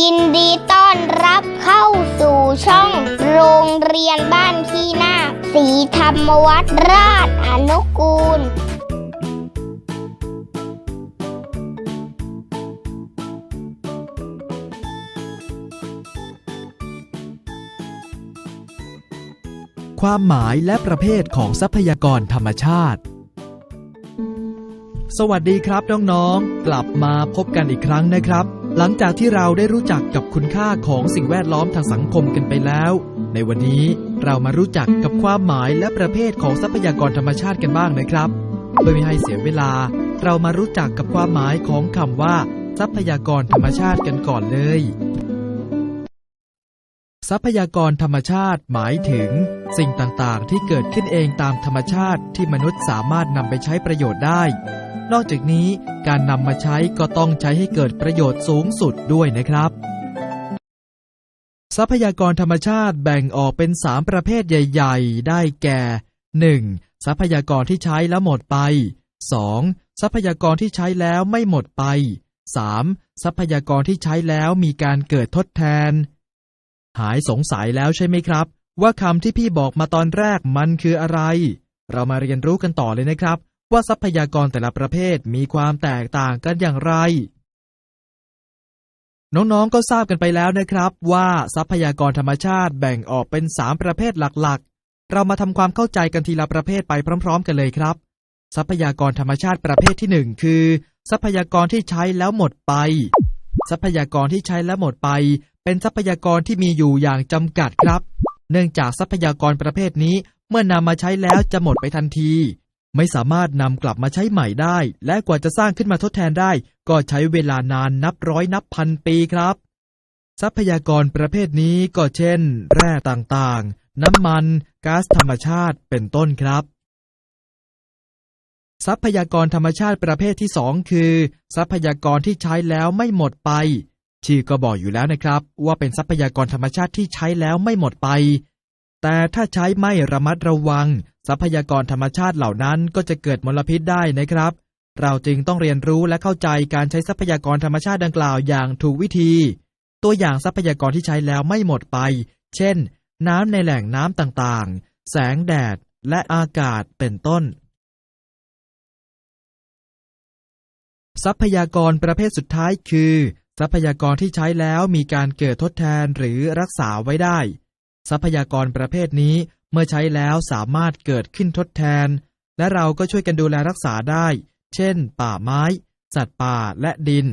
ยินดีต้อนรับเข้าสู่ช่องโรงเรียนบ้านขี้นาคสีธรรมวัดราชอนุกูล ความหมายและประเภทของทรัพยากรธรรมชาติ สวัสดีครับน้องๆ กลับมาพบกันอีกครั้งนะครับ หลังจากที่เราได้รู้จักกับคุณค่าของสิ่งแวดล้อมทางสังคมกันไปแล้ว ในวันนี้เรามารู้จักกับความหมายและประเภทของทรัพยากรธรรมชาติกันบ้างนะครับเพื่อไม่ให้เสียเวลา เรามารู้จักกับความหมายของคำว่า ทรัพยากรธรรมชาติกันก่อนเลย ทรัพยากรธรรมชาติหมายถึง สิ่งต่างๆ ที่เกิดขึ้นเองตามธรรมชาติที่มนุษย์สามารถนำไปใช้ประโยชน์ได้ นอกจากนี้การนำมาใช้ก็ต้องใช้ให้เกิดประโยชน์สูงสุดด้วยนะครับ ทรัพยากรธรรมชาติแบ่งออกเป็น 3 ประเภทใหญ่ ๆ ได้แก่ 1. ทรัพยากรที่ใช้แล้วหมดไป 2. ทรัพยากรที่ใช้แล้วไม่หมดไป 3. ทรัพยากรที่ใช้แล้วมีการเกิดทดแทน หายสงสัยแล้วใช่ไหมครับ ว่าคำที่พี่บอกมาตอนแรกมันคืออะไร เรามาเรียนรู้กันต่อเลยนะครับ ว่าทรัพยากรแต่ละประเภทมีความแตกต่างกันอย่างไร น้องๆ ก็ทราบกันไปแล้วนะครับว่าทรัพยากรธรรมชาติแบ่งออกเป็น 3 ประเภทหลักๆ เรามาทำความเข้าใจกันทีละประเภทไปพร้อม ๆ กันเลยครับ ทรัพยากรธรรมชาติประเภทที่ 1 คือ ทรัพยากรที่ใช้แล้วหมดไป ทรัพยากรที่ใช้แล้วหมดไป เป็นทรัพยากรที่มีอยู่อย่างจำกัดครับ เนื่องจากทรัพยากรประเภทนี้เมื่อนำมาใช้แล้วจะหมดไปทันที ไม่สามารถนำกลับมาใช้ใหม่ได้ และกว่าจะสร้างขึ้นมาทดแทนได้ ก็ใช้เวลานานนับร้อยนับพันปีครับ ทรัพยากรประเภทนี้ก็เช่น แร่ต่างๆ น้ำมันก๊าซธรรมชาติเป็นต้นครับ ทรัพยากรธรรมชาติประเภทที่สองคือ ทรัพยากรที่ใช้แล้วไม่หมดไป ชื่อก็บอกอยู่แล้วนะครับ ว่าเป็นทรัพยากรธรรมชาติที่ใช้แล้วไม่หมดไปแต่ถ้าใช้ไม่ระมัดระวัง ทรัพยากรธรรมชาติเหล่านั้นก็จะเกิดมลพิษได้นะครับ เราจึงต้องเรียนรู้และเข้าใจการใช้ทรัพยากรธรรมชาติดังกล่าวอย่างถูกวิธี ตัวอย่างทรัพยากรที่ใช้แล้วไม่หมดไป เช่น น้ำในแหล่งน้ำต่างๆ แสงแดด และอากาศเป็นต้น ทรัพยากรประเภทสุดท้ายคือ ทรัพยากรที่ใช้แล้วมีการเกิดทดแทนหรือรักษาไว้ได้ ทรัพยากรประเภทนี้ เมื่อใช้แล้วสามารถเกิดขึ้นทดแทน และเราก็ช่วยกันดูแลรักษาได้ เช่น ป่าไม้ สัตว์ป่าและดิน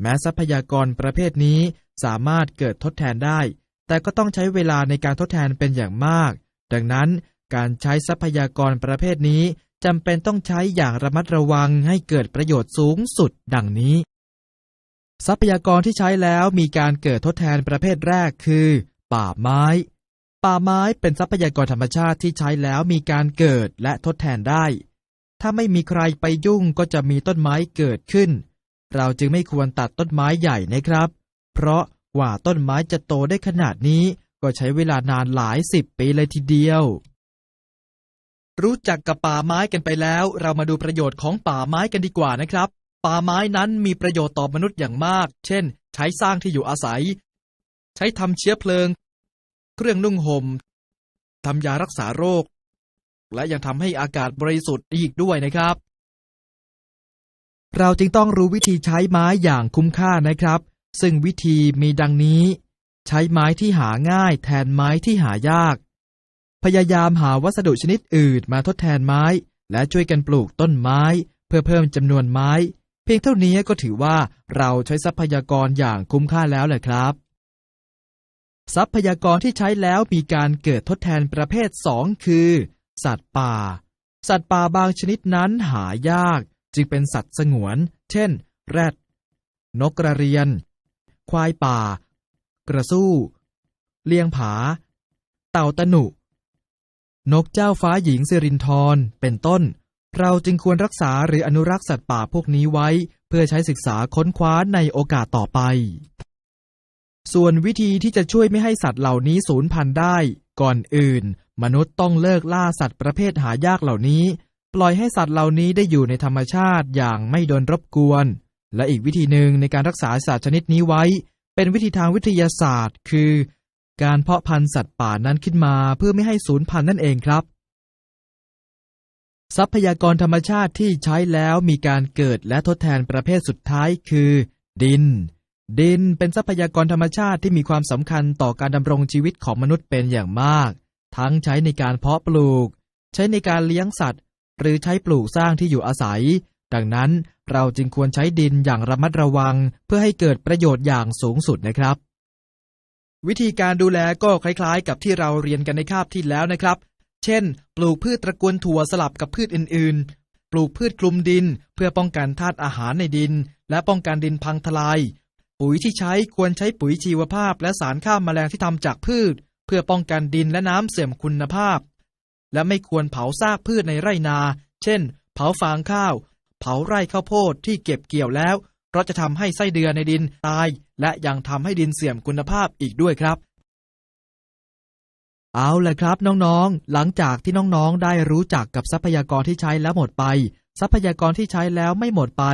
แม้ทรัพยากรประเภทนี้สามารถเกิดทดแทนได้ แต่ก็ต้องใช้เวลาในการทดแทนเป็นอย่างมาก ดังนั้นการใช้ทรัพยากรประเภทนี้จำเป็นต้องใช้อย่างระมัดระวังให้เกิดประโยชน์สูงสุดดังนี้ ทรัพยากรที่ใช้แล้วมีการเกิดทดแทนประเภทแรกคือ ป่าไม้ ป่าไม้เป็นทรัพยากรธรรมชาติที่ใช้แล้วมีการเกิดและทดแทนได้ ถ้าไม่มีใครไปยุ่งก็จะมีต้นไม้เกิดขึ้น เราจึงไม่ควรตัดต้นไม้ใหญ่นะครับ เพราะกว่าต้นไม้จะโตได้ขนาดนี้ ก็ใช้เวลานานหลายสิบปีเลยทีเดียว รู้จักกับป่าไม้กันไปแล้ว เรามาดูประโยชน์ของป่าไม้กันดีกว่านะครับ ป่าไม้นั้นมีประโยชน์ต่อมนุษย์อย่างมาก เช่น ใช้สร้างที่อยู่อาศัย ใช้ทำเชื้อเพลิง เครื่องนุ่งหม่มทำยารักษาโรค และยังทำให้อากาศบริสุทธิ์อีกด้วยนะครับ เราจึงต้องรู้วิธีใช้ไม้อย่างคุ้มค่านะครับ ซึ่งวิธีมีดังนี้ ใช้ไม้ที่หาง่ายแทนไม้ที่หายาก พยายามหาวัสดุชนิดอื่นมาทดแทนไม้ และช่วยกันปลูกต้นไม้ เพื่อเพิ่มจำนวนไม้ เพียงเท่านี้ก็ถือว่าเราใช้ทรัพยากรอย่างคุ้มค่าแล้วแหละครับ ทรัพยากรที่ใช้แล้วมีการเกิดทดแทนประเภทสองคือ สัตว์ป่า สัตว์ป่าบางชนิดนั้นหายาก จึงเป็นสัตว์สงวน เช่น แรด นกกระเรียน ควายป่า กระสู้ เลียงผา เต่าตะหนุ นกเจ้าฟ้าหญิงสิรินทรเป็นต้น เราจึงควรรักษาหรืออนุรักษ์สัตว์ป่าพวกนี้ไว้ เพื่อใช้ศึกษาค้นคว้าในโอกาสต่อไป ส่วนวิธีที่จะช่วยไม่ให้สัตว์เหล่านี้สูญพันธุ์ได้ ก่อนอื่น มนุษย์ต้องเลิกล่าสัตว์ประเภทหายากเหล่านี้ ปล่อยให้สัตว์เหล่านี้ได้อยู่ในธรรมชาติอย่างไม่โดนรบกวน และอีกวิธีหนึ่งในการรักษาสัตว์ชนิดนี้ไว้ เป็นวิธีทางวิทยาศาสตร์ คือ การเพาะพันธุ์สัตว์ป่านั้นขึ้นมาเพื่อไม่ให้สูญพันธุ์นั่นเองครับ ทรัพยากรธรรมชาติที่ใช้แล้วมีการเกิดและทดแทนประเภทสุดท้ายคือ ดิน ดินเป็นทรัพยากรธรรมชาติที่มีความสำคัญต่อการดำรงชีวิตของมนุษย์เป็นอย่างมาก ทั้งใช้ในการเพาะปลูก ใช้ในการเลี้ยงสัตว์ หรือใช้ปลูกสร้างที่อยู่อาศัย ดังนั้นเราจึงควรใช้ดินอย่างระมัดระวัง เพื่อให้เกิดประโยชน์อย่างสูงสุดนะครับ วิธีการดูแลก็คล้ายๆ กับที่เราเรียนกันในคาบที่แล้วนะครับ เช่น ปลูกพืชตระกูลถั่วสลับกับพืชอื่นๆ ปลูกพืชคลุมดิน เพื่อป้องกันธาตุอาหารในดิน และป้องกันดินพังทลาย ปุ๋ยที่ใช้ควรใช้ปุ๋ยชีวภาพ และสารฆ่าแมลงที่ทำจากพืช เพื่อป้องกันดินและน้ำเสื่อมคุณภาพ และไม่ควรเผาซากพืชในไร่นา เช่น เผาฟางข้าว เผาไร่ข้าวโพดที่เก็บเกี่ยวแล้ว เพราะจะทำให้ไส้เดือนในดินตาย และยังทำให้ดินเสื่อมคุณภาพอีกด้วยครับ เอาละครับน้องๆ หลังจากที่น้องๆ ได้รู้จักกับทรัพยากรที่ใช้แล้วหมดไป ทรัพยากรที่ใช้แล้วไม่หมดไป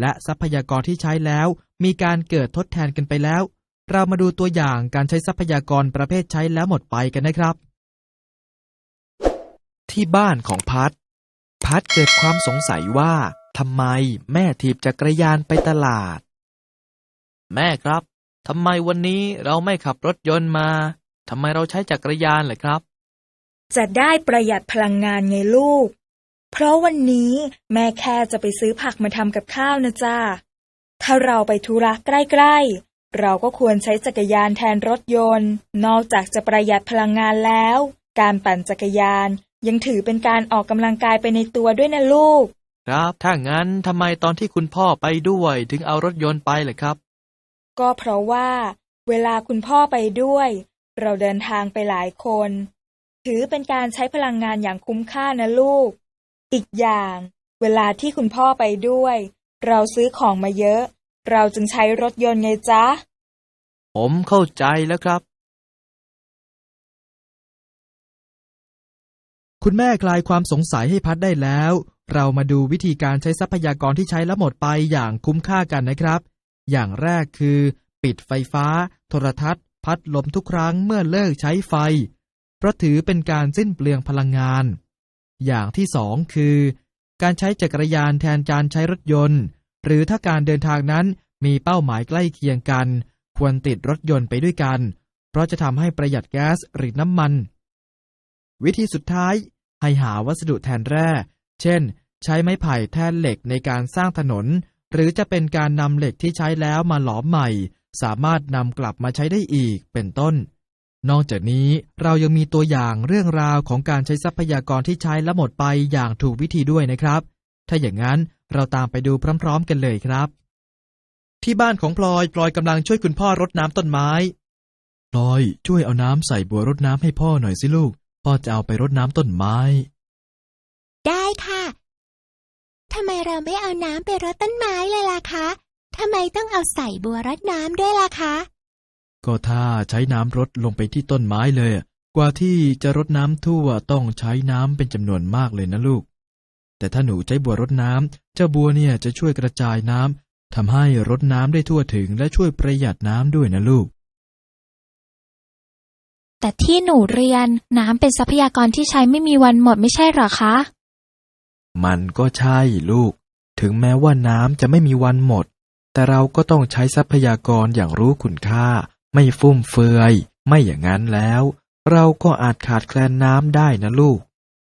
และทรัพยากรที่ใช้แล้ว มีการเกิดทดแทนกันไปแล้ว เรามาดูตัวอย่างการใช้ทรัพยากรประเภทใช้แล้วหมดไปกันนะครับ ที่บ้านของพัด พัดเกิดความสงสัยว่าทำไมแม่ถีบจักรยานไปตลาด แม่ครับทำไมวันนี้เราไม่ขับรถยนต์มาทำไมเราใช้จักรยานล่ะครับ จะได้ประหยัดพลังงานไงลูก เพราะวันนี้แม่แค่จะไปซื้อผักมาทำกับข้าวนะจ้า ถ้าเราไปธุระใกล้ ๆ เราก็ควรใช้จักรยานแทนรถยนต์ นอกจากจะประหยัดพลังงานแล้ว การปั่นจักรยานยังถือเป็นการออกกำลังกายไปในตัวด้วยนะลูก ครับ ถ้างั้นทำไมตอนที่คุณพ่อไปด้วยถึงเอารถยนต์ไปล่ะครับ ก็เพราะว่า เวลาคุณพ่อไปด้วย เราเดินทางไปหลายคน ถือเป็นการใช้พลังงานอย่างคุ้มค่านะลูก อีกอย่าง เวลาที่คุณพ่อไปด้วย เราซื้อของมาเยอะ เราจึงใช้รถยนต์ไงจ๊ะ ผมเข้าใจแล้วครับ คุณแม่คลายความสงสัยให้พัดได้แล้ว เรามาดูวิธีการใช้ทรัพยากรที่ใช้แล้วหมดไปอย่างคุ้มค่ากันนะครับ อย่างแรกคือ ปิดไฟฟ้า โทรทัศน์ พัดลมทุกครั้งเมื่อเลิกใช้ไฟ เพราะถือเป็นการสิ้นเปลืองพลังงาน อย่างที่สองคือ การใช้จักรยานแทนการใช้รถยนต์ หรือถ้าการเดินทางนั้นมีเป้าหมายใกล้เคียงกัน ควรติดรถยนต์ไปด้วยกัน เพราะจะทำให้ประหยัดแก๊สหรือน้ำมัน วิธีสุดท้าย ให้หาวัสดุแทนแร่ เช่น ใช้ไม้ไผ่แทนเหล็กในการสร้างถนน หรือจะเป็นการนำเหล็กที่ใช้แล้วมาหลอมใหม่ สามารถนำกลับมาใช้ได้อีกเป็นต้น นอกจากนี้เรายังมีตัวอย่างเรื่องราวของการใช้ทรัพยากรที่ใช้และหมดไปอย่างถูกวิธีด้วยนะครับ ถ้าอย่างนั้น เราตามไปดูพร้อม ๆ กันเลยครับ ที่บ้านของพลอยพลอยกำลังช่วยคุณพ่อรดน้ำต้นไม้ พลอยช่วยเอาน้ำใส่บัวรดน้ำให้พ่อหน่อยสิลูก พ่อจะเอาไปรดน้ำต้นไม้ ได้ค่ะทำไมเราไม่เอาน้ำไปรดต้นไม้เลยล่ะคะทำไมต้องเอาใส่บัวรดน้ำด้วยล่ะคะ ก็ถ้าใช้น้ำรดลงไปที่ต้นไม้เลยอะกว่าที่จะรดน้ำทั่วต้องใช้น้ำเป็นจำนวนมากเลยนะลูก แต่ถ้าหนูใช้บัวรดน้ำเจ้าบัวเนี่ยจะช่วยกระจายน้ำทำให้รดน้ำได้ทั่วถึงและช่วยประหยัดน้ำด้วยนะลูก แต่ที่หนูเรียนน้ำเป็นทรัพยากรที่ใช้ไม่มีวันหมดไม่ใช่เหรอคะ มันก็ใช่ลูก ถึงแม้ว่าน้ำจะไม่มีวันหมด แต่เราก็ต้องใช้ทรัพยากรอย่างรู้คุณค่า ไม่ฟุ่มเฟือย ไม่อย่างนั้นแล้ว เราก็อาจขาดแคลนน้ำได้นะลูก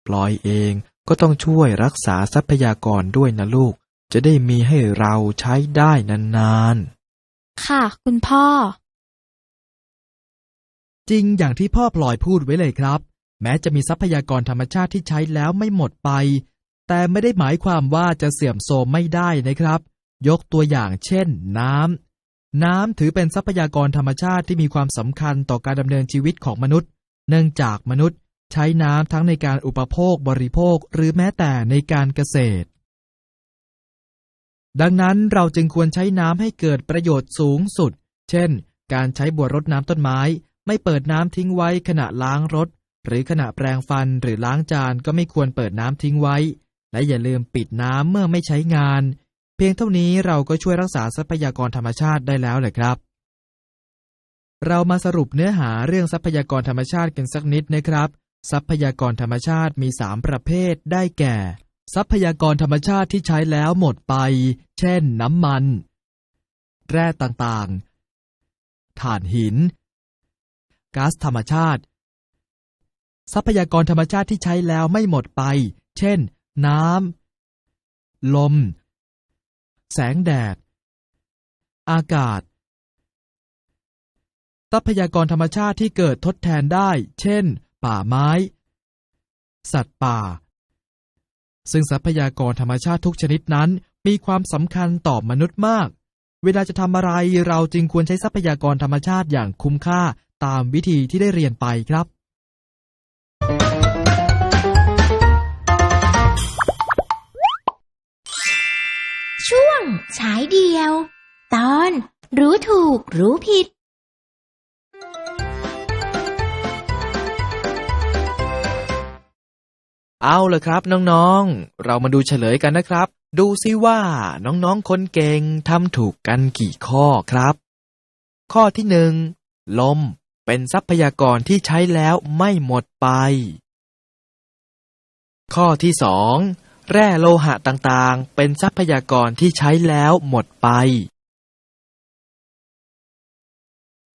ปลอยเอง ก็ต้องช่วยรักษาทรัพยากรด้วยนะลูก จะได้มีให้เราใช้ได้นานๆ ค่ะ คุณพ่อ จริงอย่างที่พ่อพลอยพูดไว้เลยครับ แม้จะมีทรัพยากรธรรมชาติที่ใช้แล้วไม่หมดไป แต่ไม่ได้หมายความว่าจะเสื่อมโทรมไม่ได้นะครับ ยกตัวอย่างเช่น น้ำน้ำถือเป็นทรัพยากรธรรมชาติที่มีความสำคัญต่อการดำเนินชีวิตของมนุษย์ เนื่องจากมนุษย์ ใช้น้ำทั้งในการอุปโภคบริโภคหรือแม้แต่ในการเกษตร ดังนั้นเราจึงควรใช้น้ำให้เกิดประโยชน์สูงสุด เช่น การใช้บัวรดน้ำต้นไม้ ไม่เปิดน้ำทิ้งไว้ขณะล้างรถ หรือขณะแปรงฟันหรือล้างจานก็ไม่ควรเปิดน้ำทิ้งไว้ และอย่าลืมปิดน้ำเมื่อไม่ใช้งาน เพียงเท่านี้เราก็ช่วยรักษาทรัพยากรธรรมชาติได้แล้วแหละครับเรามาสรุปเนื้อหาเรื่องทรัพยากรธรรมชาติกันสักนิดนะครับ ทรัพยากรธรรมชาติมี3ประเภทได้แก่ ทรัพยากรธรรมชาติที่ใช้แล้วหมดไป เช่น น้ำมัน แร่ต่างๆ ถ่านหิน ก๊าซธรรมชาติ ทรัพยากรธรรมชาติที่ใช้แล้วไม่หมดไป เช่น น้ำ ลม แสงแดด อากาศ ทรัพยากรธรรมชาติที่เกิดทดแทนได้ เช่น ป่าไม้ สัตว์ป่า ซึ่งทรัพยากรธรรมชาติทุกชนิดนั้นมีความสำคัญต่อมนุษย์มาก เวลาจะทำอะไรเราจึงควรใช้ทรัพยากรธรรมชาติอย่างคุ้มค่าตามวิธีที่ได้เรียนไปครับช่วงฉายเดียว ตอนรู้ถูกรู้ผิด เอาละครับน้องๆ เรามาดูเฉลยกันนะครับ ดูซิว่าน้องๆ คนเก่งทำถูกกันกี่ข้อครับ ข้อที่หนึ่งลมเป็นทรัพยากรที่ใช้แล้วไม่หมดไป ข้อที่สองแร่โลหะต่างๆ เป็นทรัพยากรที่ใช้แล้วหมดไป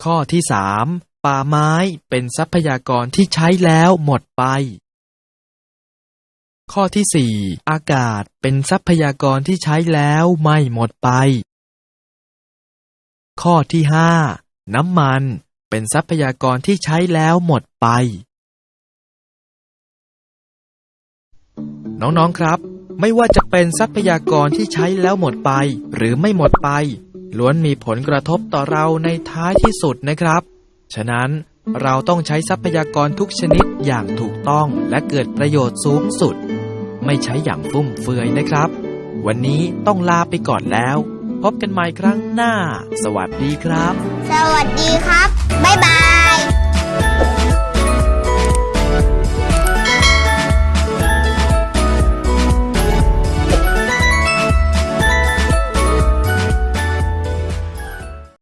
ข้อที่สามป่าไม้เป็นทรัพยากรที่ใช้แล้วหมดไป ข้อที่สี่อากาศเป็นทรัพยากรที่ใช้แล้วไม่หมดไป ข้อที่ห้าน้ำมันเป็นทรัพยากรที่ใช้แล้วหมดไป น้องๆครับ ไม่ว่าจะเป็นทรัพยากรที่ใช้แล้วหมดไป หรือไม่หมดไป ล้วนมีผลกระทบต่อเราในท้ายที่สุดนะครับ ฉะนั้นเราต้องใช้ทรัพยากรทุกชนิดอย่างถูกต้องและเกิดประโยชน์สูงสุด ไม่ใช้อย่างฟุ่มเฟือยนะครับ วันนี้ต้องลาไปก่อนแล้ว พบกันใหม่ครั้งหน้า สวัสดีครับ สวัสดีครับ บ๊ายบาย